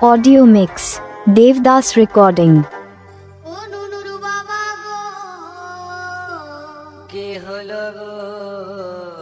Audio mix Devdas Recording ও নুনুরু বাবা গো কে হলো গো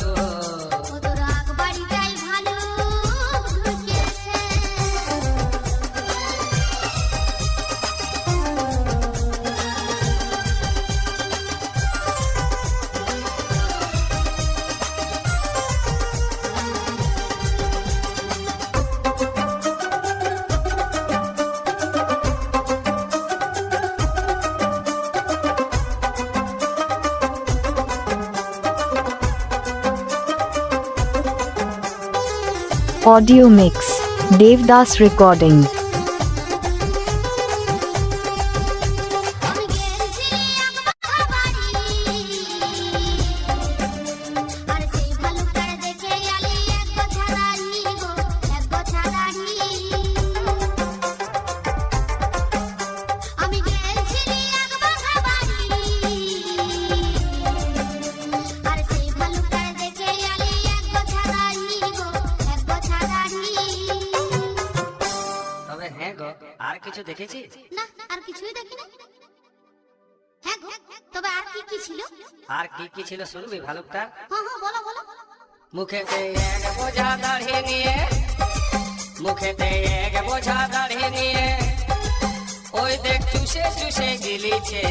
হলো Audio mix. Devdas Recording কিছু দেখেছি? না আর কিছুই দেখি না হ্যাঁ গো তবে আর কি কি ছিল? আর কি কি ছিল শুনবি ভালুকটা? হ্যাঁ হ্যাঁ বলো বলো। মুখেতে এক বোঝা দাঁড়িয়ে নিয়ে মুখেতে এক বোঝা দাঁড়িয়ে নিয়ে ওই দেখ চুষে চুষে গিলিছে।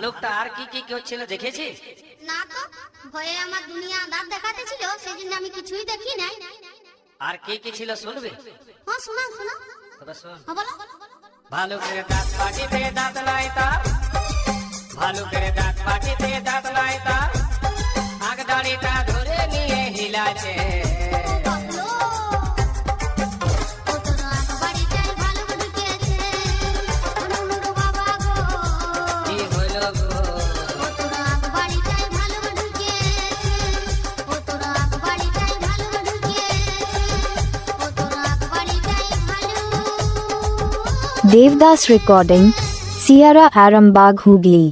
ভালুকটা আর কি কি করছিল দেখেছিস না তো ভয়ে আমার দুনিয়া দাঁত দেখাতে ছিল সেজন্য আমি কিছুই দেখি নাই। আর কি কি ছিল শুনবে? হ্যাঁ শোনা শোনা তবে শোন। হ্যাঁ বলো। ভালুকের দাঁত পাটিতে দাঁত নাই তার। ভালুকের দাঁত পাটিতে দাঁত নাই তার। देवदास रिकॉर्डिंग सियारा आरमबाग हुगली